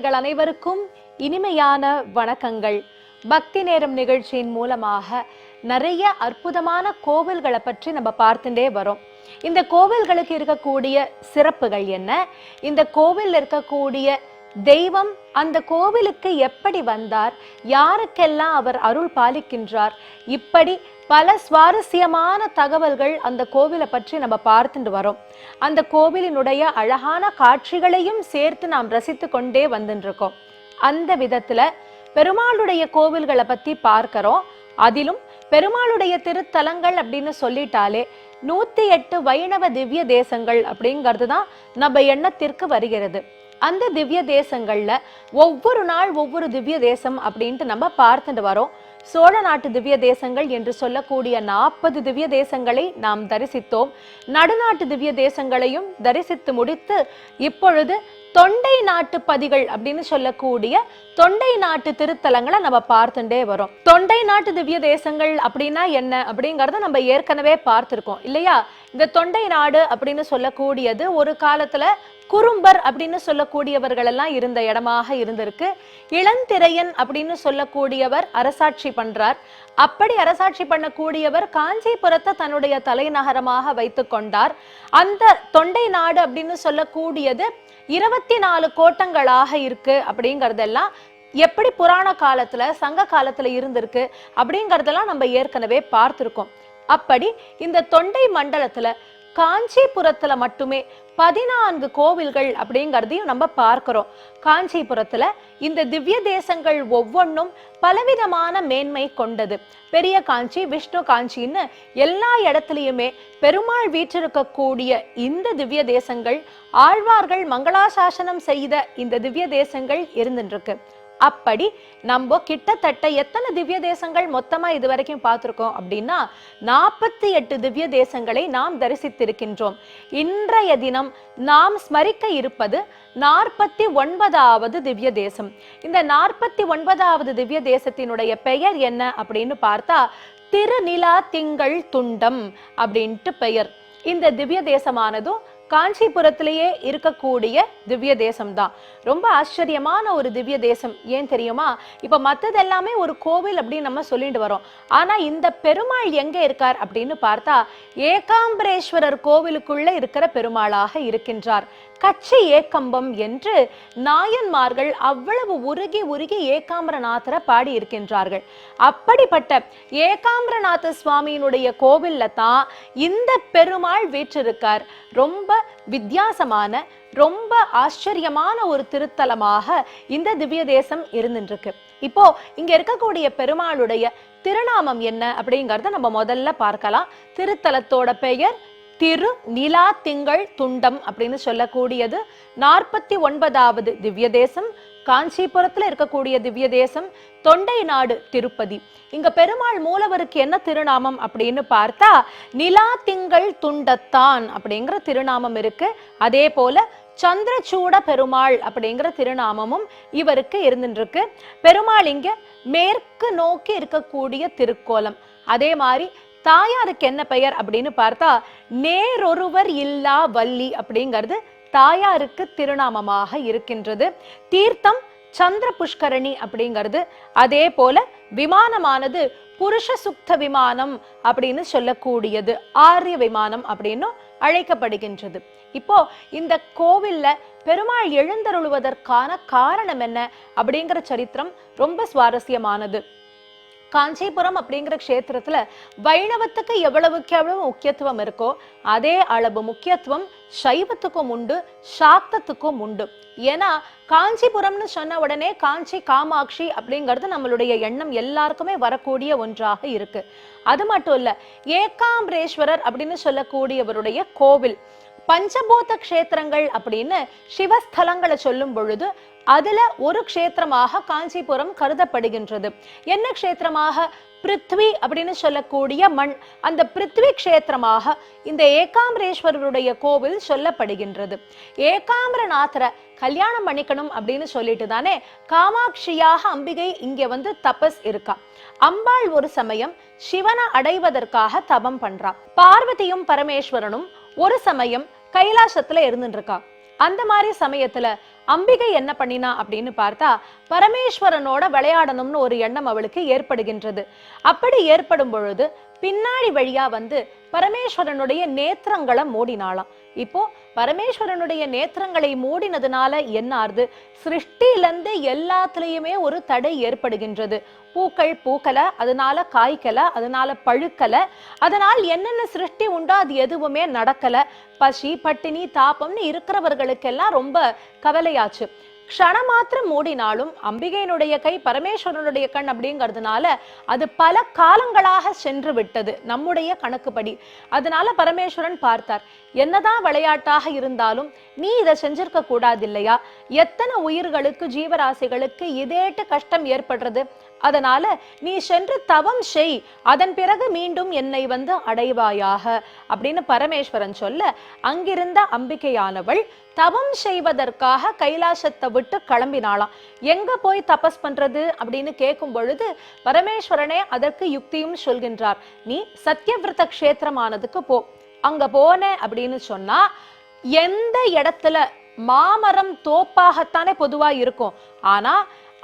நேயர்கள் அனைவருக்கும் இனிமையான வணக்கங்கள். பக்தி நேரம் நிகழ்ச்சியின் மூலமாக நிறைய அற்புதமான கோவில்களை பற்றி நம்ம பார்த்துட்டே வரோம். இந்த கோவில்களுக்கு இருக்கக்கூடிய சிறப்புகள் என்ன? இந்த கோவில் இருக்கக்கூடிய தெய்வம் அந்த கோவிலுக்கு எப்படி வந்தார்? யாருக்கெல்லாம் அவர் அருள் பாலிக்கின்றார்? இப்படி பல சுவாரஸ்யமான தகவல்கள் அந்த கோவிலை பற்றி நம்ம பார்த்துட்டு வரோம். அந்த கோவிலினுடைய அழகான காட்சிகளையும் சேர்த்து நாம் ரசித்து கொண்டே வந்துருக்கோம் அந்த விதத்துல பெருமாளுடைய கோவில்களை பத்தி பார்க்கறோம். அதிலும் பெருமாளுடைய திருத்தலங்கள் அப்படின்னு சொல்லிட்டாலே நூத்தி எட்டு வைணவ திவ்ய தேசங்கள் அப்படிங்கிறது தான் நம்ம எண்ணத்திற்கு வருகிறது. அந்த திவ்ய தேசங்கள்ல ஒவ்வொரு நாள் ஒவ்வொரு திவ்ய தேசம் அப்படின்ட்டு நம்ம பார்த்துட்டு வரோம். சோழ நாட்டு திவ்ய தேசங்கள் என்று சொல்லக்கூடிய நாற்பது திவ்ய தேசங்களை நாம் தரிசித்தோம். நடுநாட்டு திவ்ய தேசங்களையும் தரிசித்து முடித்து இப்பொழுது தொண்டை நாட்டு பதிகள் அப்படின்னு சொல்லக்கூடிய தொண்டை நாட்டு திருத்தலங்களை நம்ம பார்த்துட்டே வரோம். தொண்டை நாட்டு திவ்ய தேசங்கள் அப்படின்னா என்ன அப்படிங்கறத நம்ம ஏற்கனவே பார்த்திருக்கோம். இல்லையா? இந்த தொண்டை நாடு அப்படின்னு சொல்லக்கூடியது ஒரு காலத்துல குறும்பர் அப்படின்னு சொல்லக்கூடியவர்கள் எல்லாம் இருந்த இடமாக இருந்திருக்கு. இளந்திரையன் அப்படின்னு சொல்லக்கூடியவர் அரசாட்சி பண்றார். அப்படி அரசாட்சி பண்ணக்கூடியவர் காஞ்சிபுரத்தை தன்னுடைய தலைநகரமாக வைத்து கொண்டார். அந்த தொண்டை நாடு அப்படின்னு சொல்லக்கூடியது இருபத்தி நாலு கோட்டங்களாக இருக்கு அப்படிங்கறதெல்லாம் எப்படி புராண காலத்துல சங்க காலத்துல இருந்திருக்கு அப்படிங்கறதெல்லாம் நம்ம ஏற்கனவே பார்த்திருக்கோம். அப்படி இந்த தொண்டை மண்டலத்துல காஞ்சிபுரத்துல மட்டுமே பதினான்கு கோவில்கள் அப்படிங்கறதையும் நம்ம பார்க்கிறோம். காஞ்சிபுரத்துல இந்த திவ்ய தேசங்கள் ஒவ்வொன்றும் பலவிதமான மேன்மை கொண்டது. பெரிய காஞ்சி விஷ்ணு காஞ்சின்னு எல்லா இடத்துலயுமே பெருமாள் வீற்றிருக்கக்கூடிய இந்த திவ்ய தேசங்கள் ஆழ்வார்கள் மங்களாசாசனம் செய்த இந்த திவ்ய தேசங்கள் இருந்துருக்கு அப்படி நம்ம கிட்டத்தட்ட எத்தனை திவ்ய தேசங்கள் மொத்தமா இது வரைக்கும் பார்த்திருக்கோம் அப்படின்னா நாற்பத்தி எட்டு திவ்ய தேசங்களை நாம் தரிசித்திருக்கின்றோம். இன்றைய தினம் நாம் ஸ்மரிக்க இருப்பது நாற்பத்தி ஒன்பதாவது திவ்ய தேசம். இந்த நாற்பத்தி ஒன்பதாவது திவ்ய தேசத்தினுடைய பெயர் என்ன அப்படின்னு பார்த்தா திருநிலா திங்கள் துண்டம் அப்படின்ட்டு பெயர். இந்த திவ்ய தேசமானதும் காஞ்சிபுரத்திலேயே இருக்கக்கூடிய திவ்ய தேசம் தான் ரொம்ப ஆச்சரியமான ஒரு திவ்ய தேசம். ஏன் தெரியுமா? இப்ப மத்தது எல்லாமே ஒரு கோவில் அப்படின்னு நம்ம சொல்லிட்டு வரோம். ஆனா இந்த பெருமாள் எங்க இருக்கார் அப்படின்னு பார்த்தா ஏகாம்பரேஸ்வரர் கோவிலுக்குள்ள இருக்கிற பெருமாளாக இருக்கின்றார். கச்சி ஏக்கம்பம் என்று நாயன்மார்கள் அவ்வளவு உருகி உருகி ஏகாம்பரநாதரை பாடி இருக்கின்றார்கள். அப்படிப்பட்ட ஏகாம்பரநாத சுவாமியினுடைய கோவில்ல தான் இந்த பெருமாள் வீற்றிருக்கார். ரொம்ப வித்தியாசமான ரொம்ப ஆச்சரியமான ஒரு திருத்தலமாக இந்த திவ்ய தேசம் இருந்துருக்கு இப்போ இங்க இருக்கக்கூடிய பெருமாளுடைய திருநாமம் என்ன அப்படிங்கறத நம்ம முதல்ல பார்க்கலாம். திருத்தலத்தோட பெயர் திரு நிலா திங்கள் துண்டம் அப்படின்னு சொல்லக்கூடியது. நாற்பத்தி ஒன்பதாவது திவ்ய தேசம் காஞ்சிபுரத்துல இருக்கக்கூடிய திவ்ய தேசம் தொண்டை நாடு திருப்பதி. இங்க பெருமாள் மூலவருக்கு என்ன திருநாமம் அப்படின்னு பார்த்தா நிலா திங்கள் துண்டத்தான் அப்படிங்கிற திருநாமம் இருக்கு. அதே போல சந்திரச்சூட பெருமாள் அப்படிங்கிற திருநாமமும் இவருக்கு இருந்துருக்கு பெருமாள் இங்க மேற்கு நோக்கி இருக்கக்கூடிய திருக்கோலம். அதே மாதிரி தாயாருக்கு என்ன பெயர் அப்படின்னு பார்த்தா நேரொருவர் இல்லா வள்ளி அப்படிங்கிறது தாயாருக்கு திருநாமமாக இருக்கின்றது. தீர்த்தம் சந்திர புஷ்கரணி அப்படிங்கிறது. அதே போல விமானமானது புருஷ சுக்த விமானம் அப்படின்னு சொல்லக்கூடியது. ஆரிய விமானம் அப்படின்னு அழைக்கப்படுகின்றது. இப்போ இந்த கோவில்ல பெருமாள் எழுந்தருளுவதற்கான காரணம் என்ன அப்படிங்கிற சரித்திரம் ரொம்ப சுவாரஸ்யமானது. காஞ்சிபுரம் அப்படிங்கிற க்ஷேத்திரத்துல வைணவத்துக்கு எவ்வளவுக்கு எவ்வளவு முக்கியத்துவம் இருக்கோ அதே அளவு முக்கியத்துவம் சைவத்துக்கும் உண்டு சாக்தத்துக்கும் உண்டு. ஏன்னா காஞ்சிபுரம்னு சொன்ன உடனே காஞ்சி காமாட்சி அப்படிங்கிறது நம்மளுடைய எண்ணம் எல்லாருக்குமே வரக்கூடிய ஒன்றாக இருக்கு. அது மட்டும் இல்ல ஏகாம்பரேஸ்வரர் அப்படின்னு சொல்லக்கூடியவருடைய கோவில் பஞ்சபூத க்ஷேத்திரங்கள் அப்படின்னு சிவஸ்தலங்களை சொல்லும் பொழுது அதுல ஒரு க்ஷேத்திரமாக காஞ்சிபுரம் கருதப்படுகின்றது. என்ன க்ஷேத்திரமாக? பிருத்வி அப்படின்னு சொல்லக்கூடிய மண். அந்த பிருத்வி க்ஷேத்திரமாக இந்த ஏகாம்பரேஸ்வரருடைய கோவில் சொல்லப்படுகின்றது. ஏகாம்பரநாதரை கல்யாணம் பண்ணிக்கணும் அப்படின்னு சொல்லிட்டு தானே காமாட்சியாக அம்பிகை இங்கே வந்து தபஸ் இருக்கா. அம்பாள் ஒரு சமயம் சிவனை அடைவதற்காக தபம் பண்றா. பார்வதியும் பரமேஸ்வரனும் ஒரு சமயம் கைலாசத்துல இருந்துருக்கா இருக்கா அந்த மாதிரி சமயத்துல அம்பிகை என்ன பண்ணினா அப்படின்னு பார்த்தா பரமேஸ்வரனோட விளையாடணும்னு ஒரு எண்ணம் அவளுக்கு ஏற்படுகின்றது. அப்படி ஏற்படும் பொழுது பின்னாடி வழியா வந்து பரமேஸ்வரனுடைய நேத்திரங்களை மூடினாளாம். இப்போ பரமேஸ்வரனுடைய நேத்திரங்களை மூடினதுனால என்ன ஆறுது சிருஷ்டியிலிருந்து எல்லாத்துலயுமே ஒரு தடை ஏற்படுகின்றது. பூக்கள் பூக்கல அதனால காய்க்கல அதனால பழுக்கல. அதனால் என்னென்ன சிருஷ்டி உண்டோ அது எதுவுமே நடக்கல. பசி பட்டினி தாபம்னு இருக்கிறவர்களுக்கெல்லாம் ரொம்ப கவலையாச்சு. க்ஷணமாத்திரம் மூடினாலும் அம்பிகையினுடைய கை பரமேஸ்வரனுடைய கண் அப்படிங்கிறதுனால அது பல காலங்களாக சென்று விட்டது நம்முடைய கணக்குப்படி. அதனால பரமேஸ்வரன் பார்த்தார் என்னதான் விளையாட்டாக இருந்தாலும் நீ இதை செஞ்சிருக்க கூடாது இல்லையா? எத்தனை உயிர்களுக்கு ஜீவராசிகளுக்கு இதேட்டு கஷ்டம் ஏற்படுறது? அதனால நீ சென்று தவம் செய் அதன் பிறகு மீண்டும் என்னை வந்து அடைவாயாக அப்படின்னு பரமேஸ்வரன் சொல்ல அங்கிருந்த அம்பிக்கையானவள் தவம் செய்வதற்காக கைலாசத்தை விட்டு கிளம்பினாளாம். எங்க போய் தபஸ் பண்றது அப்படின்னு கேட்கும் பொழுது பரமேஸ்வரனே அதற்கு யுக்தியும் சொல்கின்றார். நீ சத்தியவிரத கஷேத்திரமானதுக்கு போ. அங்க போன அப்படின்னு சொன்னா எந்த இடத்துல மாமரம் தோப்பாகத்தானே பொதுவா இருக்கும். ஆனா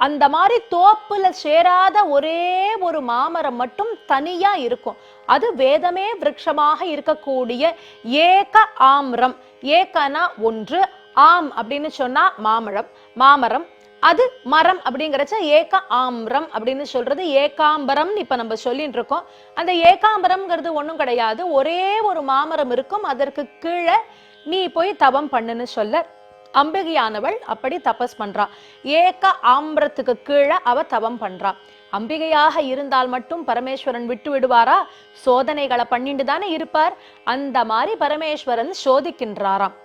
அந்த மாதிரி தோப்புல சேராத ஒரே ஒரு மாமரம் மட்டும் தனியா இருக்கும். அது வேதமே விரக்ஷமாக இருக்கக்கூடிய ஏக ஆம்ரம். ஏகனா ஒன்று ஆம் அப்படின்னு சொன்னா மாமரம். மாமரம் அது மரம் அப்படிங்கிறச்ச ஏக ஆம்ரம் அப்படின்னு சொல்றது ஏகாம்பரம்னு இப்ப நம்ம சொல்லிட்டு இருக்கோம். அந்த ஏகாம்பரம்ங்கிறது ஒண்ணும் கிடையாது. ஒரே ஒரு மாமரம் இருக்கும். அதற்கு கீழே நீ போய் தவம் பண்ணுன்னு சொல்ல அம்பிகையானவள் அப்படி தபஸ் பண்றா. ஏக ஆம்பரத்துக்கு கீழே அவ தவம் பண்றா. அம்பிகையாக இருந்தால் மட்டும் பரமேஸ்வரன் விட்டு விடுவாரா? சோதனைகளை பண்ணிட்டு தானே இருப்பார். அந்த மாதிரி பரமேஸ்வரன் சோதிக்கின்றாராம்.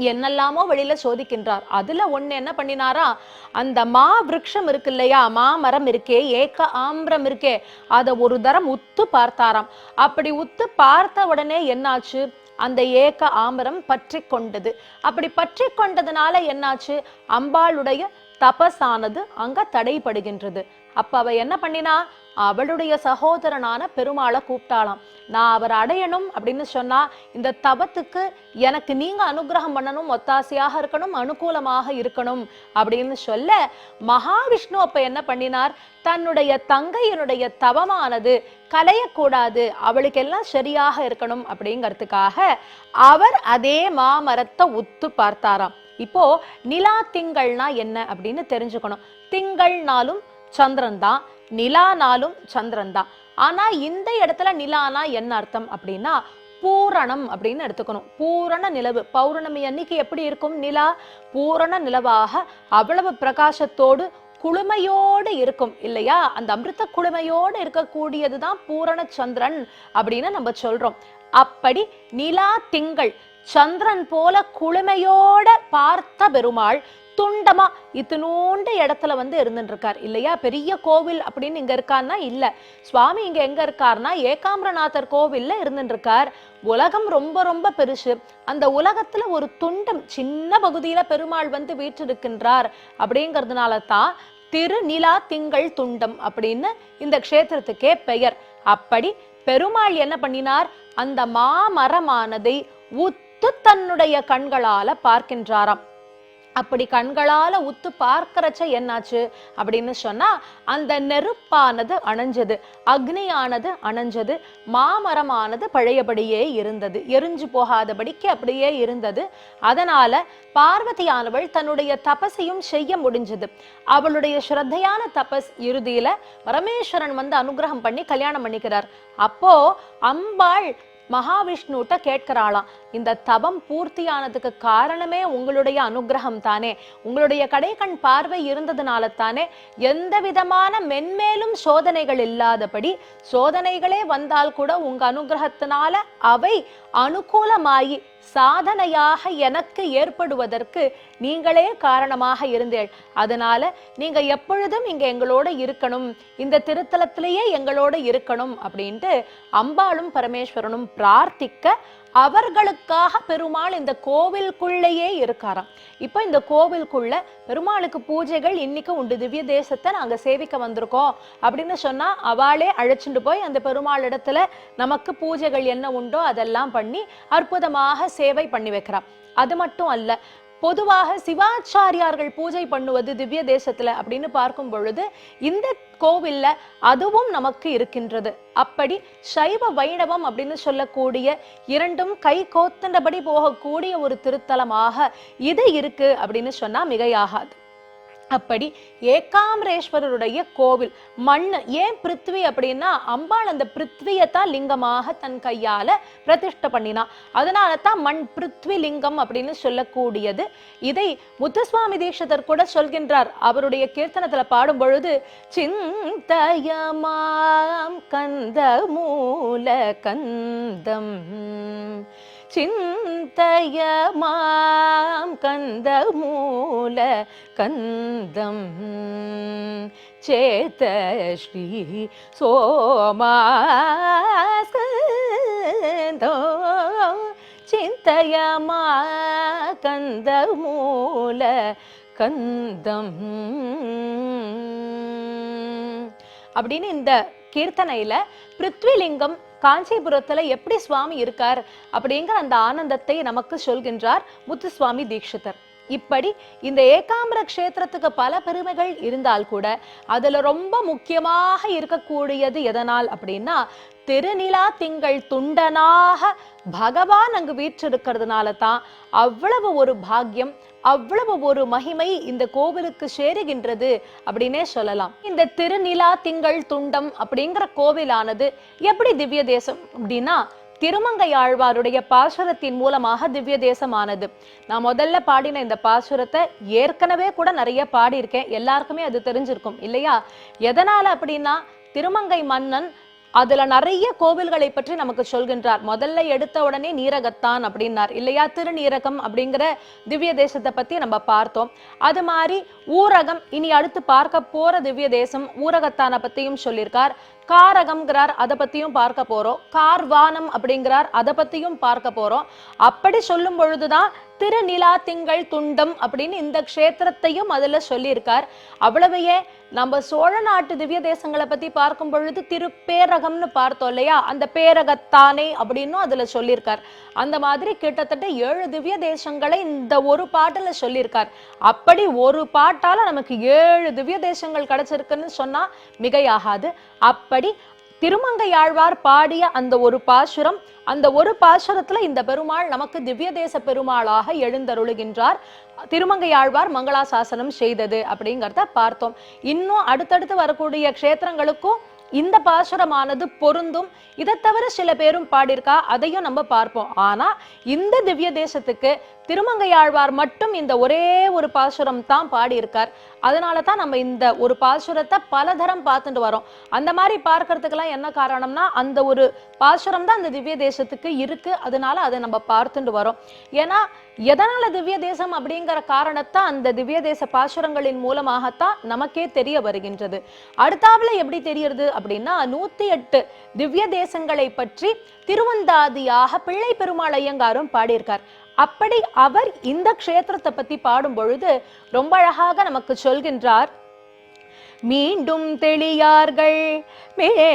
என்னெல்லாமோ வெளியில சோதிக்கின்றார். அதுல ஒண்ணு என்ன பண்ணினாரா? அந்த மா விரக்ஷம் இருக்கு இல்லையா? மாமரம் இருக்கே ஏக்க ஆம்பரம் இருக்கே. அத ஒரு தரம் உத்து பார்த்தாராம். அப்படி உத்து பார்த்த உடனே என்னாச்சு? அந்த ஏக்க ஆமரம் பற்றி கொண்டது. அப்படி பற்றி கொண்டதுனால என்னாச்சு? அம்பாளுடைய தபஸானது அங்க தடைபடுகின்றது. அப்ப அவ என்ன பண்ணினா அவளுடைய சகோதரனான பெருமாளை கூப்பிட்டாளாம். நான் அவர் அடையணும் அப்படின்னு சொன்னா இந்த தபத்துக்கு எனக்கு நீங்க அனுகிரகம் பண்ணணும் ஒத்தாசையாக இருக்கணும் அனுகூலமாக இருக்கணும் அப்படின்னு சொல்ல மகாவிஷ்ணு அப்ப என்ன பண்ணினார்? தன்னுடைய தங்கையினுடைய தவமானது கலையக்கூடாது அவளுக்கெல்லாம் சரியாக இருக்கணும் அப்படிங்கிறதுக்காக அவர் அதே மாமரத்தை உத்து பார்த்தாராம். இப்போ நிலா திங்கள்னா என்ன அப்படின்னு தெரிஞ்சுக்கணும். திங்கள்னாலும் சந்திரன் தான் நிலானாலும் சந்திரன் தான் ஆனா இந்த இடத்துல நிலானா என்ன அர்த்தம் அப்படின்னா பூரணம் அப்படின்னு எடுத்துக்கணும். பூரண நிலவு. பௌர்ணமி அன்னைக்கு எப்படி இருக்கும் நிலா? பூரண நிலவாக அவ்வளவு பிரகாசத்தோடு குளுமையோடு இருக்கும் இல்லையா? அந்த அமிர்த குளுமையோடு இருக்கக்கூடியதுதான் பூரண சந்திரன் அப்படின்னு நம்ம சொல்றோம். அப்படி நிலா திங்கள் சந்திரன் போல குளுமையோட பார்த்த பெருமாள் துண்டமா இத்தினூண்டு இடத்துல வந்து இருந்துட்டு இருக்கார் இல்லையா? பெரிய கோவில் அப்படின்னு இங்க இருக்காருன்னா இல்ல. சுவாமி இங்க எங்க இருக்காருன்னா ஏகாம்பரநாதர் கோவில்ல இருந்துட்டு இருக்கார் உலகம் ரொம்ப ரொம்ப பெருசு. அந்த உலகத்துல ஒரு துண்டம் சின்ன பகுதியில பெருமாள் வந்து வீற்றிருக்கின்றார் அப்படிங்கிறதுனால தான் திருநிலா திங்கள் துண்டம் அப்படின்னு இந்த க்ஷேத்திரத்துக்கே பெயர். அப்படி பெருமாள் என்ன பண்ணினார்? அந்த மாமரமானதை உத்து தன்னுடைய கண்களால பார்க்கின்றாராம். அப்படி கண்களால உத்து பார்க்கறச்ச என்னாச்சு? அப்படின்னு சொன்னா அந்த நெருப்பானது அணைஞ்சது அக்னியானது அணைஞ்சது மாமரமானது பழையபடியே இருந்தது. எரிஞ்சு போகாதபடிக்கு அப்படியே இருந்தது. அதனால பார்வதியானவள் தன்னுடைய தபசையும் செய்ய முடிஞ்சது. அவளுடைய ஸ்ரத்தையான தபஸ் இறுதியில பரமேஸ்வரன் வந்து அனுகிரகம் பண்ணி கல்யாணம் பண்ணிக்கிறார். அப்போ அம்பாள் மகாவிஷ்ணுட்ட கேட்கிறாளாம் இந்த தபம் பூர்த்தியானதுக்கு காரணமே உங்களுடைய அனுகிரகம் தானே. உங்களுடைய கடைக்கண் பார்வை இருந்ததுனால தானே எந்த விதமான மென்மேலும் சோதனைகள் இல்லாதபடி சோதனைகளே வந்தால் கூட உங்க அனுகிரகத்தினால அவை அனுகூலமாயி சாதனையாக எனக்கு ஏற்படுவதற்கு நீங்களே காரணமாக இருந்தேள் அதனால நீங்க எப்பொழுதும் இங்க எங்களோட இருக்கணும் இந்த திருத்தலத்திலேயே எங்களோட இருக்கணும் அப்படின்ட்டு அம்பாளும் பரமேஸ்வரனும் பிரார்த்திக்க அவர்களுக்காக பெருமாள் இந்த கோவிலுக்குள்ளேயே இருக்காராம். இப்போ இந்த கோவிலுக்குள்ள பெருமாளுக்கு பூஜைகள் இன்னைக்கு உண்டு. திவ்ய தேசத்தை நாங்க சேவிக்க வந்திருக்கோம் அப்படின்னு சொன்னா அவளே அழைச்சிட்டு போய் அந்த பெருமாள் இடத்துல நமக்கு பூஜைகள் என்ன உண்டோ அதெல்லாம் பண்ணி அற்புதமாக சேவை பண்ணி வைக்கிறான் அது மட்டும் அல்ல பொதுவாக சிவாச்சாரியார்கள் பூஜை பண்ணுவது திவ்ய தேசத்துல அப்படின்னு பார்க்கும் பொழுது இந்த கோவில்ல அதுவும் நமக்கு இருக்கின்றது. அப்படி சைவ வைணவம் அப்படின்னு சொல்லக்கூடிய இரண்டும் கை கோத்தண்டபடி போகக்கூடிய ஒரு திருத்தலமாக இது இருக்கு அப்படின்னு சொன்னா மிகையாகாது. அப்படி ஏகாம்பரேஸ்வரருடைய கோவில் மண் ஏன் பிருத்வி அப்படின்னா அம்பாள் அந்த பிருத்வியை தான் லிங்கமாக தன் கையால பிரதிஷ்ட பண்ணினா. அதனால தான் மண் பிருத்வி லிங்கம் அப்படின்னு சொல்லக்கூடியது. இதை முத்துசுவாமி தீட்சிதர் கூட சொல்கின்றார். அவருடைய கீர்த்தனத்துல பாடும் பொழுது சிந்தயமாம் கந்த மூல கந்தம் சிந்தயமாம் கந்த மூல கந்தம். சேத ஸ்ரீ சோமாஸ்கந்தோ. சிந்தயமா கந்த மூல கந்தம். அப்படின்னு இந்த கீர்த்தனையில் பிருத்விலிங்கம் காஞ்சிபுரத்துல எப்படி சுவாமி இருக்கார் அப்படிங்கிற அந்த ஆனந்தத்தை நமக்கு சொல்கின்றார் முத்துசுவாமி தீட்சிதர். இப்படி இந்த ஏகாம்பர க்ஷேத்திரத்துக்கு பல பெருமைகள் இருந்தால் கூட அதுல ரொம்ப முக்கியமாக இருக்கக்கூடியது எதனால் அப்படின்னா திருநிலா திங்கள் துண்டனாக பகவான் அங்கு வீற்றிருக்கிறதுனால தான் அவ்வளவு ஒரு பாக்கியம் அவ்வளவு ஒரு மகிமை இந்த கோவிலுக்கு சேருகின்றது அப்படின்னே சொல்லலாம். இந்த திருநிலா திங்கள் துண்டம் அப்படிங்கிற கோவிலானது எப்படி திவ்ய தேசம் அப்படின்னா திருமங்கை ஆழ்வாருடைய பாசுரத்தின் மூலமாக திவ்ய தேசமானது. நான் முதல்ல பாடின இந்த பாசுரத்தை ஏற்கனவே கூட நிறைய பாடியிருக்கேன். எல்லாருக்குமே அது தெரிஞ்சிருக்கும் இல்லையா? எதனால அப்படின்னா திருமங்கை மன்னன் அதுல நிறைய கோவில்களை பற்றி நமக்கு சொல்கின்றார். முதல்ல எடுத்த உடனே நீரகத்தான் அப்படின்னார் இல்லையா? திருநீரகம் அப்படிங்கிற திவ்ய தேசத்தை பத்தி நம்ம பார்த்தோம். அது மாதிரி ஊரகம் இனி அடுத்து பார்க்க போற திவ்ய தேசம் ஊரகத்தான பத்தியும் சொல்லியிருக்கார். காரகம்ங்கிறார் அதை பத்தியும் பார்க்க போறோம். கார்வானம் அப்படிங்கிறார் அதை பத்தியும் பார்க்க போறோம். அப்படி சொல்லும் பொழுதுதான் திருநிலா திங்கள் துண்டம் அப்படின்னு இந்த க்ஷேத்திரத்தையும் அதுல சொல்லியிருக்கார். அவ்வளவையே நம்ம சோழ நாட்டு திவ்ய தேசங்களை பத்தி பார்க்கும் பொழுது திருப்பேரகம்னு பார்த்தோம் இல்லையா? அந்த பேரகத்தானே அப்படின்னும் அதுல சொல்லியிருக்கார். அந்த மாதிரி கிட்டத்தட்ட ஏழு திவ்ய தேசங்களை இந்த ஒரு பாட்டுல சொல்லியிருக்கார். அப்படி ஒரு பாட்டால நமக்கு ஏழு திவ்ய தேசங்கள் கிடைச்சிருக்குன்னு சொன்னா மிகையாகாது. அப்படி திருமங்கையாழ்வார் பாடிய அந்த ஒரு பாசுரம் அந்த ஒரு பாசுரத்துல இந்த பெருமாள் நமக்கு திவ்ய தேச பெருமாளாக எழுந்தருளுகின்றார். திருமங்கையாழ்வார் மங்களாசாசனம் செய்தது அப்படிங்கிறத பார்த்தோம். இன்னும் அடுத்தடுத்து வரக்கூடிய க்ஷேத்திரங்களுக்கும் இந்த பாசுரமானது பொருந்தும். இதை தவிர சில பேரும் பாடியிருக்கா அதையும் நம்ம பார்ப்போம். ஆனா இந்த திவ்ய தேசத்துக்கு திருமங்கையாழ்வார் மட்டும் இந்த ஒரே ஒரு பாசுரம் தான் பாடியிருக்கார். அதனால தான் நம்ம இந்த ஒரு பாசுரத்தை பலதரம் பார்த்துட்டு வரோம். அந்த மாதிரி பார்க்கறதுக்கெல்லாம் என்ன காரணம்னா அந்த ஒரு பாசுரம் தான் அந்த திவ்ய தேசத்துக்கு இருக்கு. அதனால அதை நம்ம பார்த்துட்டு வரோம். ஏன்னா எதனால திவ்ய தேசம் அப்படிங்கிற காரணத்தை அந்த திவ்ய தேச பாசுரங்களின் மூலமாகத்தான் நமக்கே தெரிய வருகின்றது. அடுத்தாப்புல எப்படி தெரியறது அப்படின்னா நூத்தி எட்டு திவ்ய தேசங்களை பற்றி திருவந்தாதியாக பிள்ளை பெருமாள் ஐயங்காரும் பாடியிருக்கார். அப்படி அவர் இந்த க்ஷேத்திரத்தை பத்தி பாடும் பொழுது ரொம்ப அழகாக நமக்கு சொல்கின்றார். மீண்டும் தெளியார்கள் மேதினையினோ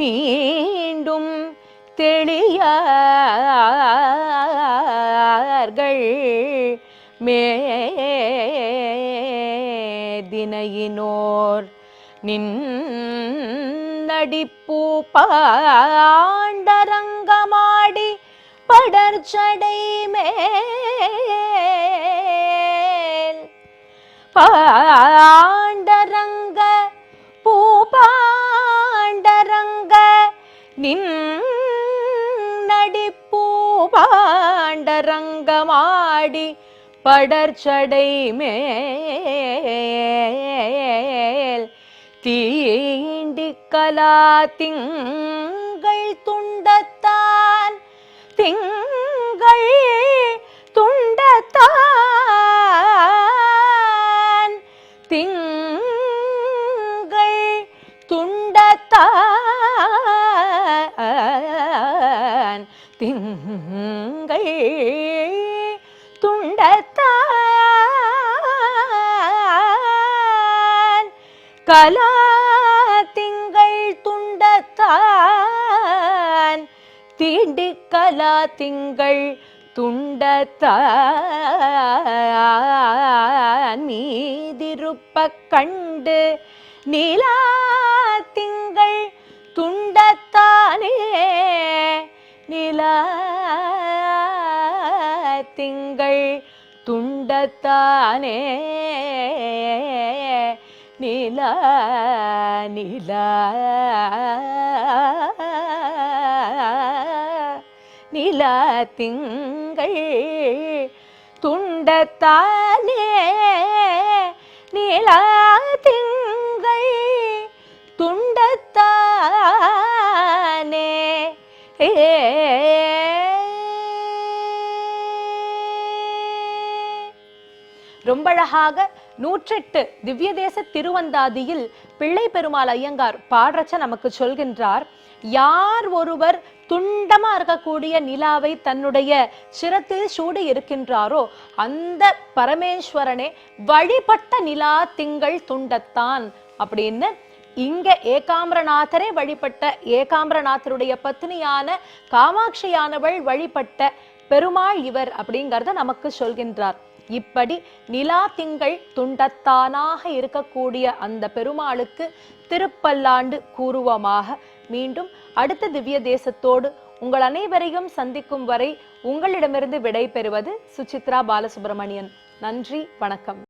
மீண்டும் தெளியார்கள் மேதினையினோர். நின் படிப்பூ பாண்டரங்கமாடி படர்ச்சடை மேல். பாண்டரங்க பூபாண்டரங்க நின் நடிப்பு பாண்டரங்கமாடி படர்ச்சடை மேல். தீண்டி கலா திங்கள் துண்டத்தான் மீதிருப்ப கண்டு நிலா திங்கள் துண்டத்தானே நிலா திங்கள் துண்டத்தானே நிலா நிலா நிலா திங்கள் துண்டத்தாலே நிலா திங்கள் துண்டத்தானே ஏ. ரொம்ப அழகாக நூற்றெட்டு திவ்ய தேச திருவந்தாதியில் பிள்ளை பெருமாள் ஐயங்கார் பாடுறச்ச நமக்கு சொல்கின்றார் யார் ஒருவர் துண்டமா இருக்கக்கூடிய நிலாவை தன்னுடைய சிரத்தில் சூடி இருக்கின்றாரோ அந்த பரமேஸ்வரனே வழிபட்ட நிலா திங்கள் துண்டத்தான் அப்படின்னு இங்க ஏகாம்பரநாதரே வழிபட்ட ஏகாம்பரநாதருடைய பத்னியான காமாட்சியானவள் வழிபட்ட பெருமாள் இவர் அப்படிங்கறத நமக்கு சொல்கின்றார். இப்படி நிலா திங்கள் துண்டத்தானாக இருக்கக்கூடிய அந்த பெருமாளுக்கு திருப்பல்லாண்டு கூறுவமாக மீண்டும் அடுத்த திவ்ய தேசத்தோடு உங்கள் அனைவரையும் சந்திக்கும் வரை உங்களிடமிருந்து விடை பெறுவது சுசித்ரா பாலசுப்ரமணியன். நன்றி வணக்கம்.